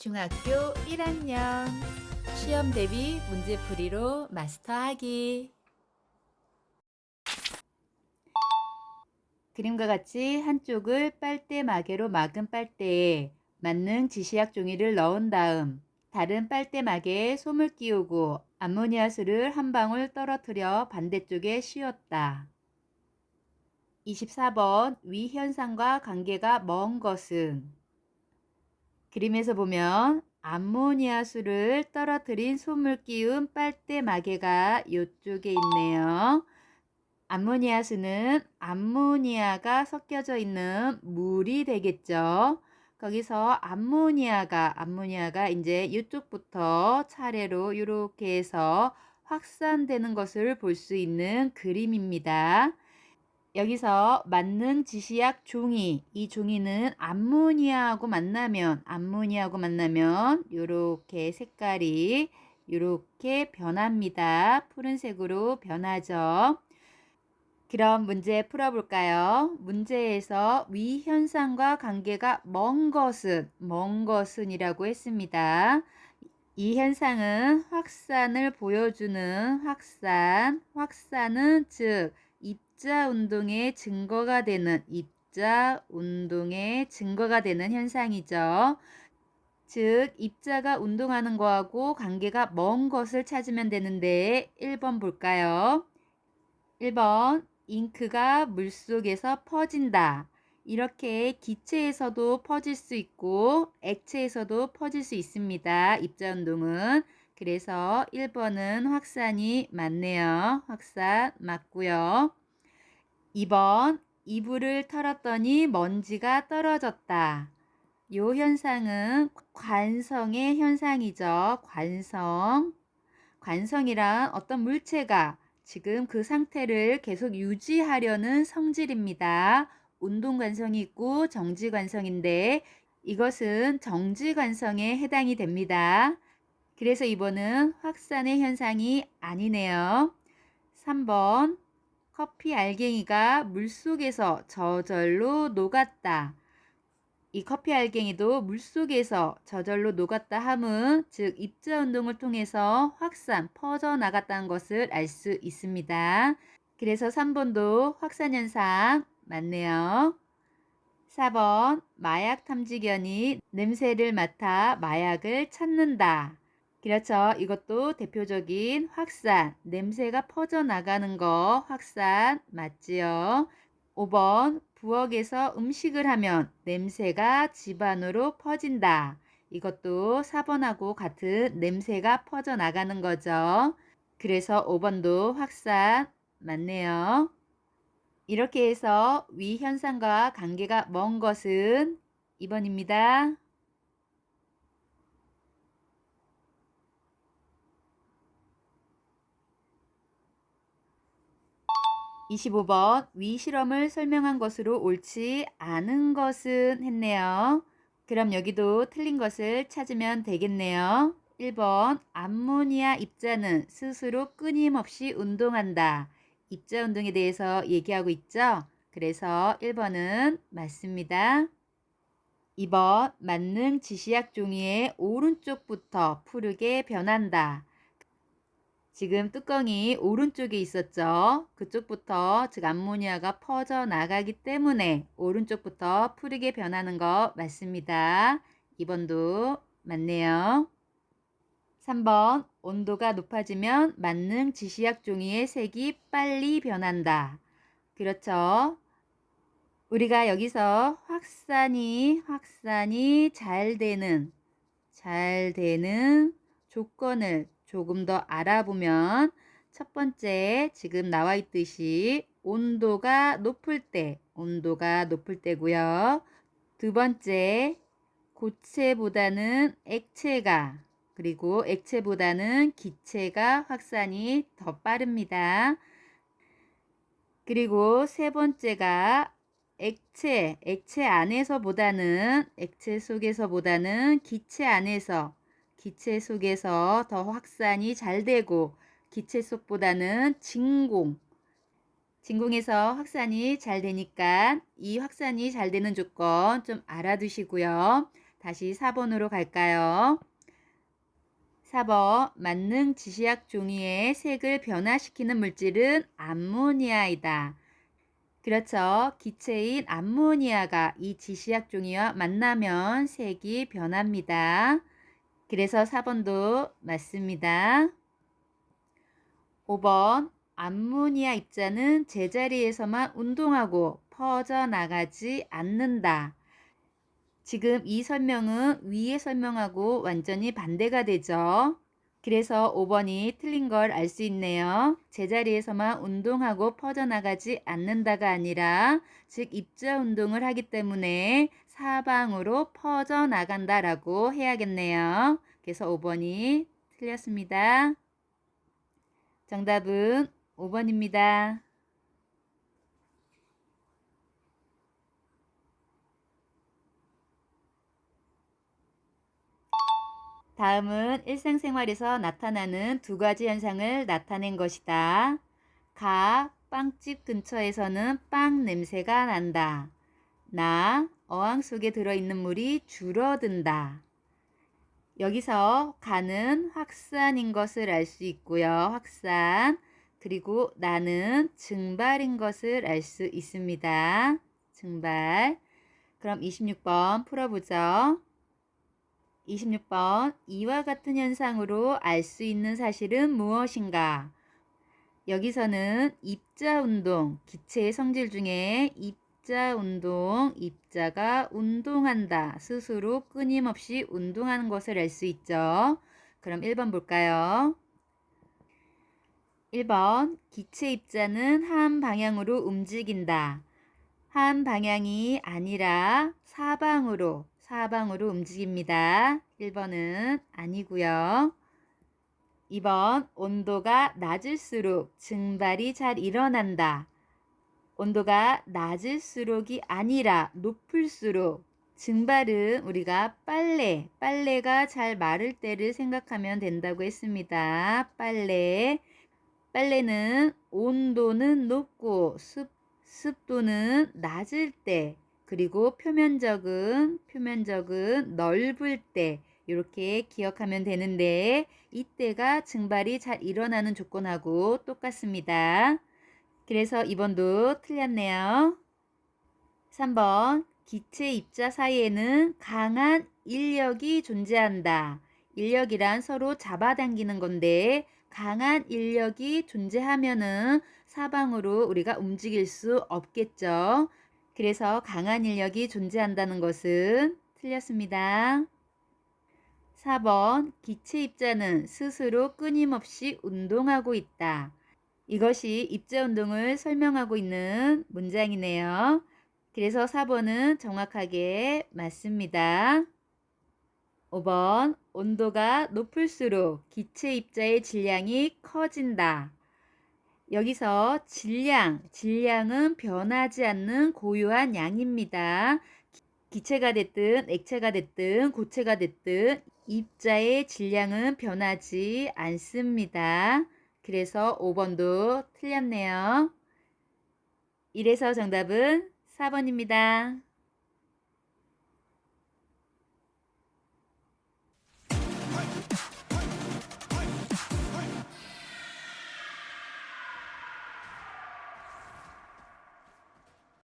중학교 1학년 시험 대비 문제풀이로 마스터하기 그림과 같이 한쪽을 빨대 마개로 막은 빨대에 맞는 지시약 종이를 넣은 다음 다른 빨대 마개에 솜을 끼우고 암모니아수를 한 방울 떨어뜨려 반대쪽에 씌웠다. 24번 위 현상과 관계가 먼 것은 그림에서 보면 암모니아수를 떨어뜨린 솜을 끼운 빨대 마개가 이쪽에 있네요. 암모니아수는 암모니아가 섞여져 있는 물이 되겠죠. 거기서 암모니아가 암모니아가 이제 이쪽부터 차례로 이렇게 해서 확산되는 것을 볼 수 있는 그림입니다. 여기서 만능 지시약 종이 이 종이는 암모니아하고 만나면 암모니아하고 만나면 이렇게 색깔이 이렇게 변합니다. 푸른색으로 변하죠. 그럼 문제 풀어볼까요? 문제에서 위 현상과 관계가 먼 것은 먼 것은이라고 했습니다. 이 현상은 확산을 보여주는 확산, 확산은 즉 입자 운동의 증거가 되는 입자 운동의 증거가 되는 현상이죠. 즉 입자가 운동하는 거하고 관계가 먼 것을 찾으면 되는데 1번 볼까요? 1번 잉크가 물속에서 퍼진다. 이렇게 기체에서도 퍼질 수 있고 액체에서도 퍼질 수 있습니다. 입자 운동은. 그래서 1번은 확산이 맞네요. 확산 맞고요. 2번 이불을 털었더니 먼지가 떨어졌다. 요 현상은 관성의 현상이죠. 관성. 관성이란 어떤 물체가 지금 그 상태를 계속 유지하려는 성질입니다. 운동 관성이 있고 정지 관성인데 이것은 정지 관성에 해당이 됩니다. 그래서 이번은 확산의 현상이 아니네요. 3번 커피 알갱이가 물속에서 저절로 녹았다. 이 커피 알갱이도 물속에서 저절로 녹았다 함은 즉 입자 운동을 통해서 확산, 퍼져 나갔다는 것을 알 수 있습니다. 그래서 3번도 확산 현상 맞네요. 4번 마약 탐지견이 냄새를 맡아 마약을 찾는다. 그렇죠. 이것도 대표적인 확산, 냄새가 퍼져 나가는 거 확산 맞지요. 5번 부엌에서 음식을 하면 냄새가 집안으로 퍼진다. 이것도 4번하고 같은 냄새가 퍼져 나가는 거죠. 그래서 5번도 확산 맞네요. 이렇게 해서 위 현상과 관계가 먼 것은 2번입니다. 25번 위 실험을 설명한 것으로 옳지 않은 것은 했네요. 그럼 여기도 틀린 것을 찾으면 되겠네요. 1번 암모니아 입자는 스스로 끊임없이 운동한다. 입자 운동에 대해서 얘기하고 있죠. 그래서 1번은 맞습니다. 2번 만능 지시약 종이의 오른쪽부터 푸르게 변한다. 지금 뚜껑이 오른쪽에 있었죠. 그쪽부터 즉 암모니아가 퍼져 나가기 때문에 오른쪽부터 푸르게 변하는 거 맞습니다. 2번도 맞네요. 3번 온도가 높아지면 만능 지시약 종이의 색이 빨리 변한다. 그렇죠. 우리가 여기서 확산이 확산이 잘 되는 잘 되는 조건을 조금 더 알아보면 첫 번째 지금 나와 있듯이 온도가 높을 때 온도가 높을 때고요. 두 번째 고체보다는 액체가 그리고 액체보다는 기체가 확산이 더 빠릅니다. 그리고 세 번째가 액체, 액체 안에서보다는 액체 속에서보다는 기체 안에서 기체 속에서 더 확산이 잘 되고 기체 속보다는 진공, 진공에서 확산이 잘 되니까 이 확산이 잘 되는 조건 좀 알아두시고요. 다시 4번으로 갈까요? 4번 만능 지시약 종이의 색을 변화시키는 물질은 암모니아이다. 그렇죠. 기체인 암모니아가 이 지시약 종이와 만나면 색이 변합니다. 그래서 4번도 맞습니다. 5번 암모니아 입자는 제자리에서만 운동하고 퍼져나가지 않는다. 지금 이 설명은 위에 설명하고 완전히 반대가 되죠. 그래서 5번이 틀린 걸 알 수 있네요. 제자리에서만 운동하고 퍼져나가지 않는다가 아니라 즉 입자 운동을 하기 때문에 사방으로 퍼져나간다 라고 해야겠네요. 그래서 5번이 틀렸습니다. 정답은 5번입니다. 다음은 일상생활에서 나타나는 두 가지 현상을 나타낸 것이다. 가, 빵집 근처에서는 빵 냄새가 난다. 나, 어항 속에 들어있는 물이 줄어든다. 여기서 가는 확산인 것을 알 수 있고요. 확산. 그리고 나는 증발인 것을 알 수 있습니다. 증발. 그럼 26번 풀어보죠. 26번 이와 같은 현상으로 알 수 있는 사실은 무엇인가? 여기서는 입자 운동, 기체의 성질 중에 입자 운동, 입자가 운동한다. 스스로 끊임없이 운동하는 것을 알 수 있죠. 그럼 1번 볼까요? 1번 기체 입자는 한 방향으로 움직인다. 한 방향이 아니라 사방으로 사방으로 움직입니다. 1번은 아니고요. 2번 온도가 낮을수록 증발이 잘 일어난다. 온도가 낮을수록이 아니라 높을수록 증발은 우리가 빨래, 빨래가 잘 마를 때를 생각하면 된다고 했습니다. 빨래. 빨래는 온도는 높고 습, 습도는 낮을 때 그리고 표면적은 표면적은 넓을 때 이렇게 기억하면 되는데 이때가 증발이 잘 일어나는 조건하고 똑같습니다. 그래서 2번도 틀렸네요. 3번 기체 입자 사이에는 강한 인력이 존재한다. 인력이란 서로 잡아당기는 건데 강한 인력이 존재하면은 사방으로 우리가 움직일 수 없겠죠. 그래서 강한 인력이 존재한다는 것은 틀렸습니다. 4번 기체 입자는 스스로 끊임없이 운동하고 있다. 이것이 입자 운동을 설명하고 있는 문장이네요. 그래서 4번은 정확하게 맞습니다. 5번 온도가 높을수록 기체 입자의 질량이 커진다. 여기서 질량, 질량은 변하지 않는 고유한 양입니다. 기체가 됐든 액체가 됐든 고체가 됐든 입자의 질량은 변하지 않습니다. 그래서 5번도 틀렸네요. 이래서 정답은 4번입니다.